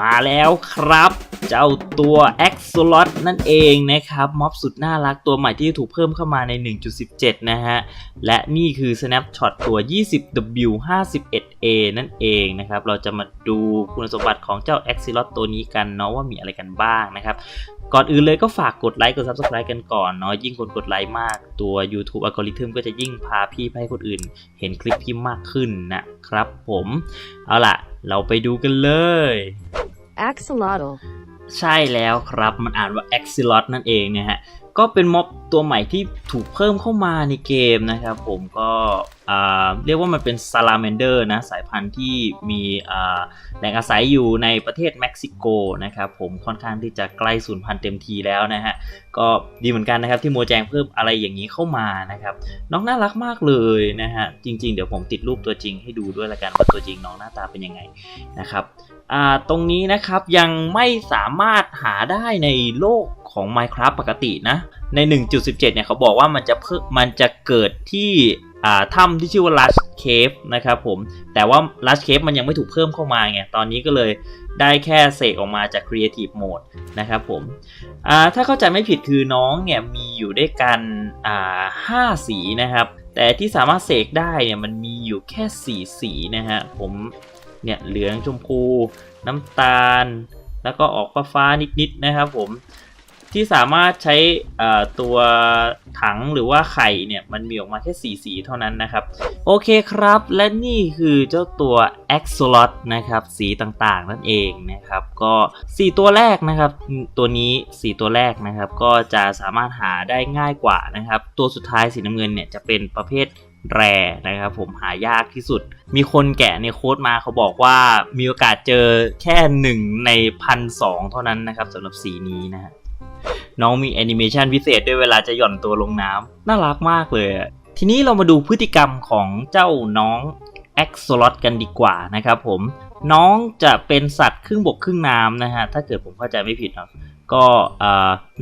มาแล้วครับ เจ้าตัว a x o l o t นั่นเองนะครับม็อบสุดน่ารักตัวใหม่ที่ถูกเพิ่มเข้ามาใน 1.17 นะฮะ และนี่คือ Snapshot ตัว 20W51A นั่นเองนะครับ เราจะมาดูคุณสมบัติของเจ้า a x o l o t ตัวนี้กันเนาะว่ามีอะไรกันบ้างนะครับก่อนอื่นเลยก็ฝากกดไลค์กด Subscribe กันก่อนเนาะยิ่งคนกดไลค์มากตัว YouTube อัลกอริทึมก็จะยิ่งพาพี่ไปให้คนอื่น เห็นคลิปพี่มากขึ้นนะครับผม เอาล่ะ เราไปดูกันเลย Axolotl. ใช่แล้วครับมันอ่านว่า a x i l o t นั่นเองนะฮะ ก็เป็นม็อบตัวใหม่ที่ถูกเพิ่มเข้ามาในเกมนะครับผมก็อ่าเรียกว่ามันเป็น Salamander นะสายพันธุ์ที่มีอ่าแหล่งอาศัยอยู่ในประเทศเม็กซิโกนะครับผมค่อนข้างที่จะใกล้สูญพันธุ์เต็มทีแล้วนะฮะ ก็ดีเหมือนกันนะครับที่โมแจงเพิ่มอะไรอย่างนี้เข้ามานะครับ น้องน่ารักมากเลยนะฮะ จริง ๆ เดี๋ยวผมติดรูปตัวจริงให้ดูด้วยละกันว่าตัวจริงน้องหน้าตาเป็นยังไงนะครับ ตรงนี้นะครับยังไม่สามารถหาได้ในโลกของ Minecraft ปกตินะ ใน 1.17 เนี่ยเขาบอกว่ามันจะเพิ่มมันจะเกิดที่ถ้ำที่ชื่อว่า Lush Cave นะครับผม แต่ว่า Lush Cave มันยังไม่ถูกเพิ่มเข้ามาไง ตอนนี้ก็เลยได้แค่เสกออกมาจาก Creative Mode นะครับผม ถ้าเข้าใจไม่ผิดคือน้องเนี่ยมีอยู่ด้วยกันอ่าห้าสีนะครับ แต่ที่สามารถเสกได้เนี่ยมันมีอยู่แค่สี่สีนะฮะ ผม เนี่ยเหลืองชมพู น้ำตาล แล้วก็ออกฟ้าฟ้านิดๆนะครับผมที่สามารถใช้ตัวถังหรือว่าไข่เนี่ยมันมีออกมาแค่สีสีเท่านั้นนะครับ โอเคครับ และนี่คือเจ้าตัว a x o l o t นะครับสีต่างๆนั่นเองนะครับก็ 4 ตัวแรกนะครับตัวนี้ 4 ตัวแรกนะครับก็จะสามารถหาได้ง่ายกว่านะครับตัวสุดท้ายสีน้ำเงินเนี่ยจะเป็นประเภท แรนะครับผมหายากที่สุด มีคนแกะในโค้ดมาเขาบอกว่ามีโอกาสเจอแค่1ในพันสองเท่านั้นนะครับสำหรับสีนี้นะฮะน้องมีแอนิเมชันพิเศษด้วยเวลาจะหย่อนตัวลงน้ำน่ารักมากเลย ทีนี้เรามาดูพฤติกรรมของเจ้าน้อง a x o l o t กันดีกว่านะครับผมน้องจะเป็นสัตว์ครึ่งบกครึ่งน้ำนะฮะถ้าเกิดผมเข้าใจไม่ผิดเนาะ ก็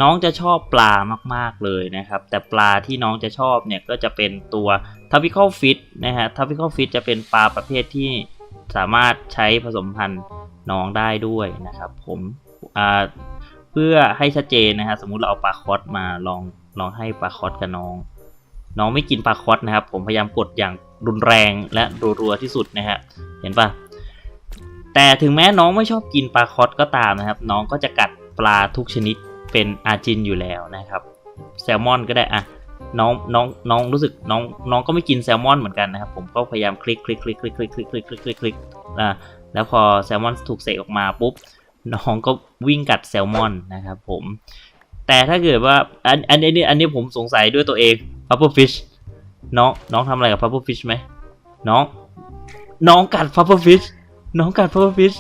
น้องจะชอบปลามากๆเลยนะครับ แต่ปลาที่น้องจะชอบเนี่ยก็จะเป็นตัว tropical fish นะฮะ tropical fish จะเป็นปลาประเภทที่สามารถใช้ผสมพันธุ์น้องได้ด้วยนะครับผมเพื่อให้ชัดเจนนะฮะสมมุติเราเอาปลาคอสมาลองลองให้ปลาคอสกับน้อง น้องไม่กินปลาคอสนะครับ ผมพยายามกดอย่างรุนแรงและรัวๆที่สุดนะฮะเห็นปะแต่ถึงแม้น้องไม่ชอบกินปลาคอสก็ตามนะครับ น้องก็จะกัด ปลาทุกชนิดเป็นอาจินอยู่แล้วนะครับ แซลมอนก็ได้อะน้องน้องน้องรู้สึกน้องน้องก็ไม่กินแซลมอนเหมือนกันนะครับ ผมก็พยายามคลิกคลิกคลิกคลิกคลิกคลิกคลิกคลิกคลิกคลิกอ่าแล้วพอแซลมอนถูกเสกออกมาปุ๊บน้องก็วิ่งกัดแซลมอนนะครับผม แต่ถ้าเกิดว่าอันอันนี้อันนี้ผมสงสัยด้วยตัวเอง puffer fish น้องน้องทำอะไรกับ puffer fish ไหมน้อง น้องกัด puffer fish น้องกัด puffer fish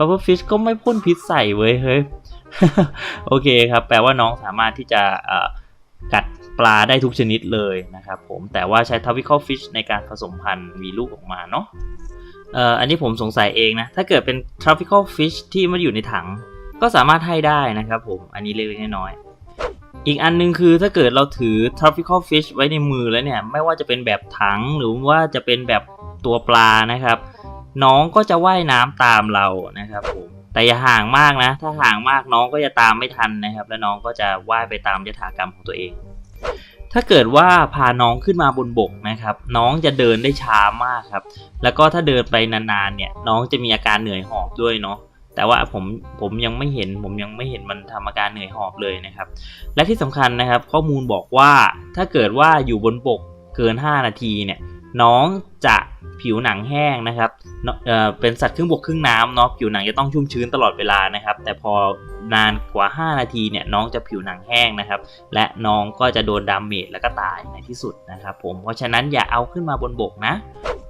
puffer fish ก็ไม่พ่นพิษใส่เว้ยเฮ้ยโอเคครับ แปลว่าน้องสามารถที่จะกัดปลาได้ทุกชนิดเลยนะครับผมแต่ว่าใช้ tropical fish ในการผสมพันธุ์มีลูกออกมาเนาะอันนี้ผมสงสัยเองนะ ถ้าเกิดเป็น tropical fish ที่มันอยู่ในถัง ก็สามารถให้ได้นะครับผม อันนี้เล็กๆน้อยๆอีกอันหนึงคือถ้าเกิดเราถือ tropical fish ไว้ในมือแล้วเนี่ย ไม่ว่าจะเป็นแบบถังหรือว่าจะเป็นแบบตัวปลานะครับ น้องก็จะว่ายน้ำตามเรานะครับผมแต่อย่าห่างมากนะ ถ้าห่างมากน้องก็จะตามไม่ทันนะครับ และน้องก็จะว่ายไปตามยถากรรมของตัวเอง ถ้าเกิดว่าพาน้องขึ้นมาบนบกนะครับ น้องจะเดินได้ช้ามากครับ แล้วก็ถ้าเดินไปนานๆเนี่ย น้องจะมีอาการเหนื่อยหอบด้วยเนาะแต่ว่าผมผมยังไม่เห็นผมยังไม่เห็นมันทำอาการเหนื่อยหอบเลยนะครับ และที่สำคัญนะครับ ข้อมูลบอกว่าถ้าเกิดว่าอยู่บนบกเกิน 5 นาทีเนี่ย น้องจะผิวหนังแห้งนะครับเอ่อเป็นสัตว์ครึ่งบกครึ่งน้ำเนาะผิวหนังจะต้องชุ่มชื้นตลอดเวลานะครับ แต่พอนานกว่า 5 นาทีเนี่ยน้องจะผิวหนังแห้งนะครับ และน้องก็จะโดนดาเมจแล้วก็ตายในที่สุดนะครับ ผมเพราะฉะนั้นอย่าเอาขึ้นมาบนบกนะ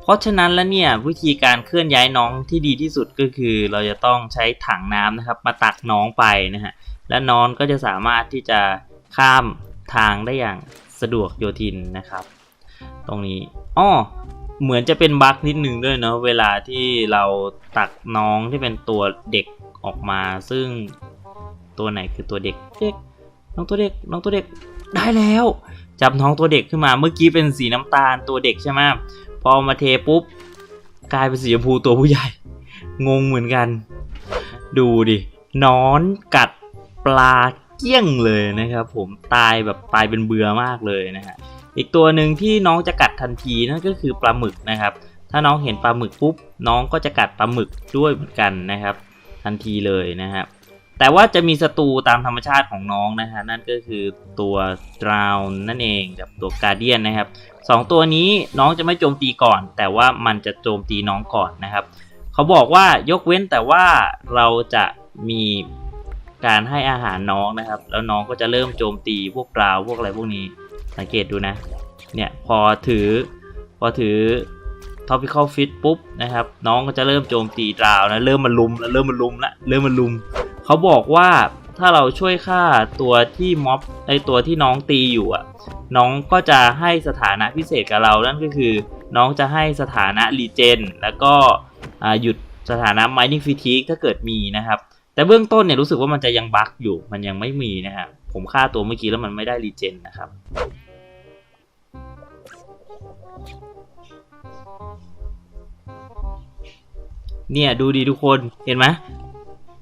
เพราะฉะนั้นแล้วเนี่ยวิธีการเคลื่อนย้ายน้องที่ดีที่สุดก็คือ เราจะต้องใช้ถังน้ำนะครับ มาตักน้องไปนะฮะและน้องก็จะสามารถที่จะข้ามทางได้อย่างสะดวกโยทินนะครับ ตรงนี้อ้อเหมือนจะเป็นบั๊กนิดนึงด้วยเนาะเวลาที่เราตักน้องที่เป็นตัวเด็กออกมา ซึ่งตัวไหนคือตัวเด็กเด็กน้องตัวเด็กน้องตัวเด็กได้แล้ว จับน้องตัวเด็กขึ้นมาเมื่อกี้เป็นสีน้ำตาลตัวเด็กใช่ไหมพอมาเทปุ๊บกลายเป็นสีชมพูตัวผู้ใหญ่งงเหมือนกัน ดูดินอนกัดปลาเกลี้ยงเลยนะครับ ผมตายแบบตายเป็นเบื่อมากเลยนะฮะ อีกตัวหนึ่งที่น้องจะกัดทันทีนั่นก็คือปลาหมึกนะครับ ถ้าน้องเห็นปลาหมึกปุ๊บน้องก็จะกัดปลาหมึกด้วยเหมือนกันนะครับ ทันทีเลยนะครับแต่ว่าจะมีศัตรูตามธรรมชาติของน้องนะฮะนั่นก็คือตัวดราวน์นั่นเองกับตัวการเดียนนะครับสองตัวนี้น้องจะไม่โจมตีก่อน แต่ว่ามันจะโจมตีน้องก่อนนะครับ เขาบอกว่ายกเว้นแต่ว่าเราจะมีการให้อาหารน้องนะครับ แล้วน้องก็จะเริ่มโจมตีพวกราวพวกอะไรพวกนี้ สังเกตดูนะ เนี่ยพอถือพอถือ topical fit ปุ๊บนะครับ น้องก็จะเริ่มโจมตีดาวนะเริ่มมาลุมแล้วเริ่มมาลุมละเริ่มมาลุม เขาบอกว่าถ้าเราช่วยฆ่าตัวที่ม็อบไอตัวที่น้องตีอยู่อะ น้องก็จะให้สถานะพิเศษกับเรานั่นก็คือ น้องจะให้สถานะรีเจนแล้วก็หยุดสถานะ mining fatigue ถ้าเกิดมีนะครับ แต่เบื้องต้นเนี่ยรู้สึกว่ามันจะยังบั๊กอยู่มันยังไม่มีนะฮะผมฆ่าตัวเมื่อกี้แล้วมันไม่ได้รีเจนนะครับ เนี่ยดูดีทุกคนเห็นไหม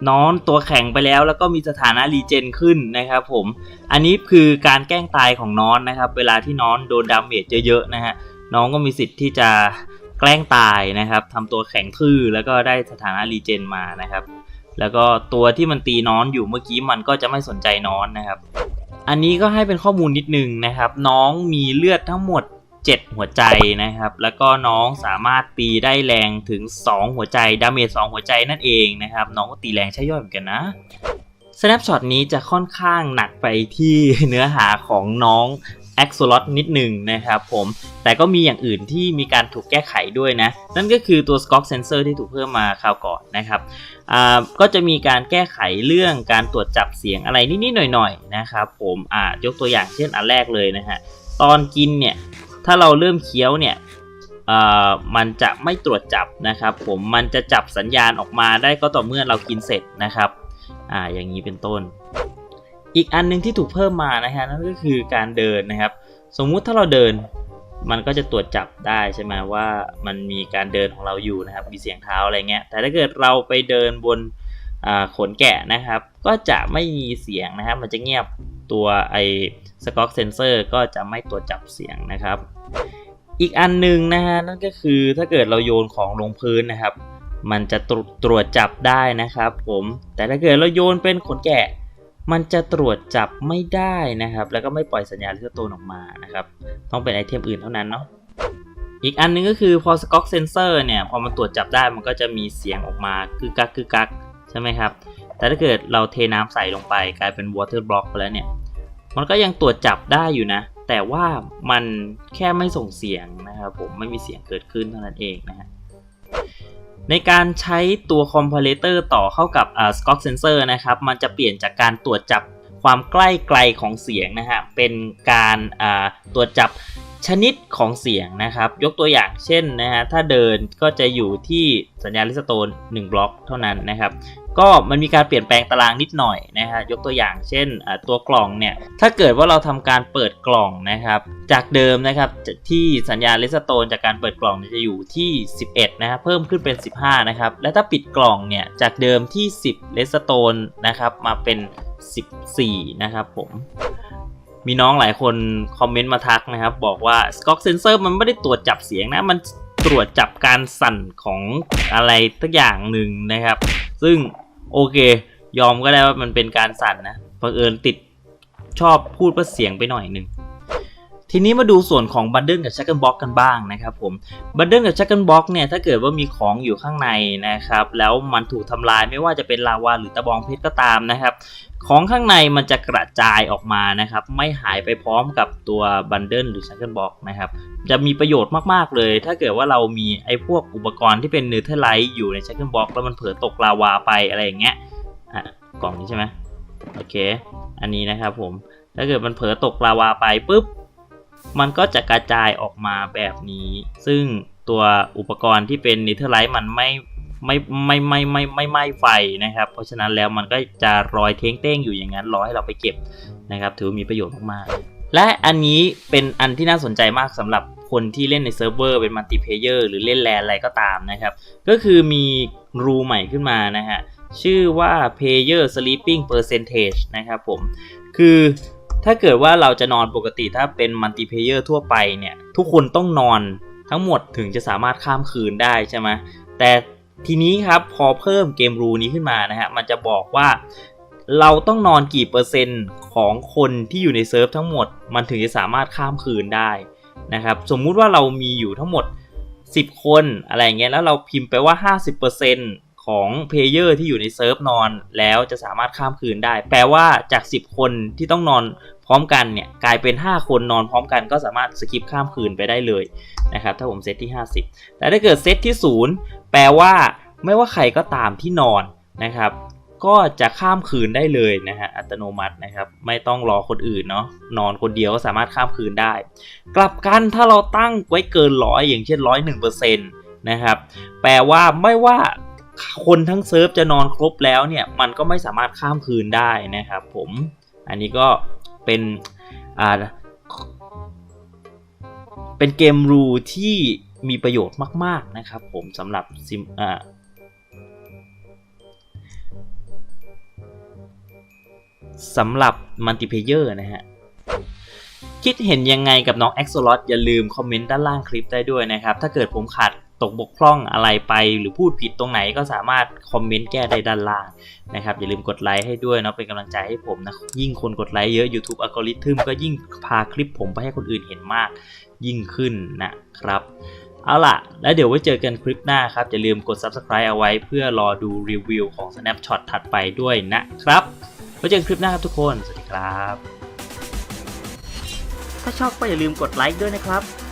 น้อนตัวแข็งไปแล้วแล้วก็มีสถานะรีเจนขึ้นนะครับผม อันนี้คือการแกล้งตายของน้อนนะครับ เวลาที่น้อนโดนดาเมจเยอะๆนะฮะน้องก็มีสิทธิ์ที่จะแกล้งตายนะครับทำตัวแข็งทื่อแล้วก็ได้สถานะรีเจนมานะครับ แล้วก็ตัวที่มันตีน้อนอยู่เมื่อกี้มันก็จะไม่สนใจน้อนนะครับ อันนี้ก็ให้เป็นข้อมูลนิดนึงนะครับ น้องมีเลือดทั้งหมด 7 หัวใจนะครับ แล้วก็น้องสามารถตีได้แรงถึง 2 หัวใจดาเมจ2หัวใจนั่นเองนะครับ น้องก็ตีแรงใช้ย่อยเหมือนกันนะ Snapshot นี้จะค่อนข้างหนักไปที่เนื้อหาของน้อง a x o l o t นิดหนึ่งนะครับผม แต่ก็มีอย่างอื่นที่มีการถูกแก้ไขด้วยนะ นั่นก็คือตัว Scock Sensor ที่ถูกเพิ่มมาคราวก่อนนะครับอ่าก็จะมีการแก้ไขเรื่องการตรวจจับเสียงอะไรนิดๆหน่อยๆนะครับผมอ่ายกตัวอย่างเช่นอันแรกเลยนะฮะ ตอนกินเนี่ย ถ้าเราเริ่มเคี้ยวเนี่ยเอ่อมันจะไม่ตรวจจับนะครับ ผมมันจะจับสัญญาณออกมาได้ก็ต่อเมื่อเรากินเสร็จนะครับอ่าอย่างนี้เป็นต้น อีกอันหนึงที่ถูกเพิ่มมานะฮะนั่นก็คือการเดินนะครับ สมมุติถ้าเราเดินมันก็จะตรวจจับได้ใช่ไหมว่ามันมีการเดินของเราอยู่นะครับ มีเสียงเท้าอะไรเงี้ย แต่ถ้าเกิดเราไปเดินบนอ่าขนแกะนะครับ ก็จะไม่มีเสียงนะครับ มันจะเงียบตัวไอ สกอกเซนเซอร์ก็จะไม่ตรวจจับเสียงนะครับ อีกอันหนึ่งนะฮะนั่นก็คือถ้าเกิดเราโยนของลงพื้นนะครับ มันจะตรตรวจจับได้นะครับผมแต่ถ้าเกิดเราโยนเป็นขนแกะ มันจะตรวจจับไม่ได้นะครับ แล้วก็ไม่ปล่อยสัญญาณเลือดโตนออกมานะครับ ต้องเป็นไอเทมอื่นเท่านั้นเนาะอีกอันหนึงก็คือพอสก o อกเซนเซอร์เนี่ยพอมันตรวจจับได้มันก็จะมีเสียงออกมาคือกักคือกักใช่ไหมครับ แต่ถ้าเกิดเราเทน้ำใส่ลงไปกลายเป็นวอเตอร์บล็อกไปแล้วเนี่ย มันก็ยังตรวจจับได้อยู่นะ แต่ว่ามันแค่ไม่ส่งเสียงนะครับผมไม่มีเสียงเกิดขึ้นเท่านั้นเองนะฮะในการใช้ตัวคอมเพลเตอร์ต่อเข้ากับสกอตเซนเซอร์นะครับ มันจะเปลี่ยนจากการตรวจจับความใกล้ไกลของเสียงนะฮะเป็นการตรวจจับ ชนิดของเสียงนะครับ ยกตัวอย่างเช่นนะฮะถ้าเดินก็จะอยู่ที่สัญญาณลิสโตน1บล็อกเท่านั้นนะครับ ก็มันมีการเปลี่ยนแปลงตารางนิดหน่อยนะฮะยกตัวอย่างเช่นตัวกล่องเนี่ยถ้าเกิดว่าเราทำการเปิดกล่องนะครับจากเดิมนะครับที่สัญญาณเลสโตนจากการเปิดกล่องจะอยู่ที่ 11นะครับเพิ่มขึ้นเป็น 15นะครับและถ้าปิดกล่องเนี่ยจากเดิมที่ 10เลสโตนนะครับมาเป็น 14 นะครับผม มีน้องหลายคนคอมเมนต์มาทักนะครับ บอกว่าสก็อกเซนเซอร์มันไม่ได้ตรวจจับเสียงนะ มันตรวจจับการสั่นของอะไรสักอย่างหนึ่งนะครับ ซึ่งโอเค ยอมก็ได้ว่ามันเป็นการสั่นนะบังเอิญติดชอบพูดว่าเสียงไปหน่อยหนึ่ง ทีนี้มาดูส่วนของบันเดิลกับชักเกิลบ็อกกันบ้างนะครับผมบันเดิลกับชักเกิลบ็อกเนี่ยถ้าเกิดว่ามีของอยู่ข้างในนะครับแล้วมันถูกทำลายไม่ว่าจะเป็นลาวาหรือตะบองเพชรก็ตามนะครับของข้างในมันจะกระจายออกมานะครับไม่หายไปพร้อมกับตัวบันเดิลหรือชักเกิลบ็อกนะครับจะมีประโยชน์มากๆเลย ถ้าเกิดว่าเรามีไอ้พวกอุปกรณ์ที่เป็นเนเธอร์ไลท์อยู่ในชักเกิลบ็อกแล้วมันเผลอตกลาวาไปอะไรอย่างเงี้ยอะกล่องนี้ใช่ไหมโอเค อันนี้นะครับผมถ้าเกิดมันเผลอตกลาวาไปปุ๊บ มันก็จะกระจายออกมาแบบนี้ ซึ่งตัวอุปกรณ์ที่เป็นเนเธอร์ไลท์มันไม่ไม่ไม่ไม่ไม่ไม่ไหม้ไฟนะครับ เพราะฉะนั้นแล้วมันก็จะรอยเท้งเต้งอยู่อย่างนั้นรอให้เราไปเก็บนะครับ ถือมีประโยชน์มากๆ และอันนี้เป็นอันที่น่าสนใจมากสำหรับคนที่เล่นในเซิร์ฟเวอร์เป็นมัลติเพเยอร์หรือเล่นแลนอะไรก็ตามนะครับ ก็คือมีรูใหม่ขึ้นมานะฮะชื่อว่า player sleeping percentage นะครับผม คือ ถ้าเกิดว่าเราจะนอนปกติถ้าเป็นมัลติเพเยอร์ทั่วไปเนี่ย ทุกคนต้องนอนทั้งหมดถึงจะสามารถข้ามคืนได้ใช่ไหมแต่ทีนี้ครับพอเพิ่มเกมรูนี้ขึ้นมานะฮะมันจะบอกว่าเราต้องนอนกี่เปอร์เซ็นต์ของคนที่อยู่ในเซิร์ฟทั้งหมด มันถึงจะสามารถข้ามคืนได้นะครับ สมมุติว่าเรามีอยู่ทั้งหมด 10 คนอะไรเงี้ยแล้วเราพิมพ์ไปว่า 50% ของเพลเยอร์ที่อยู่ในเซิร์ฟนอนแล้วจะสามารถข้ามคืนได้ แปลว่าจาก 10 คนที่ต้องนอนพร้อมกันเนี่ยกลายเป็น 5 คนนอนพร้อมกันก็สามารถสกิปข้ามคืนไปได้เลยนะครับถ้าผมเซตที่ 50 แต่ถ้าเกิดเซตที่ 0 แปลว่าไม่ว่าใครก็ตามที่นอนนะครับก็จะข้ามคืนได้เลยนะฮะอัตโนมัตินะครับไม่ต้องรอคนอื่นเนาะนอนคนเดียวก็สามารถข้ามคืนได้ กลับกันถ้าเราตั้งไว้เกินร้อยอย่างเช่นร้อยหนึ่งเปอร์เซ็นต์นะครับแปลว่าไม่ว่า คนทั้งเซิร์ฟจะนอนครบแล้วเนี่ยมันก็ไม่สามารถข้ามคืนได้นะครับผมอันนี้ก็เป็นอ่าเป็นเกมรูที่มีประโยชน์มากๆนะครับผมสำหรับซิมอ่าสำหรับมัลติเพเยอร์นะฮะ คิดเห็นยังไงกับน้อง a x o l o t อย่าลืมคอมเมนต์ด้านล่างคลิปได้ด้วยนะครับ ถ้าเกิดผมขาด ตกบกพร่องอะไรไป หรือพูดผิดตรงไหนก็สามารถคอมเมนต์แก้ได้ด้านล่างนะครับอย่าลืมกดไลค์ให้ด้วยเนาะเป็นกำลังใจให้ผมนะยิ่งคนกดไลค์เยอะ YouTube อัลกอริทึมก็ยิ่งพาคลิปผมไปให้คนอื่นเห็นมากยิ่งขึ้นนะครับเอาล่ะ แล้วเดี๋ยวไว้เจอกันคลิปหน้าครับ อย่าลืมกด Subscribe เอาไว้เพื่อรอดูรีวิวของ Snapshot ถัดไปด้วยนะครับ ไว้เจอกันคลิปหน้าครับทุกคน สวัสดีครับ ถ้าชอบก็อย่าลืมกดไลค์ด้วยนะครับ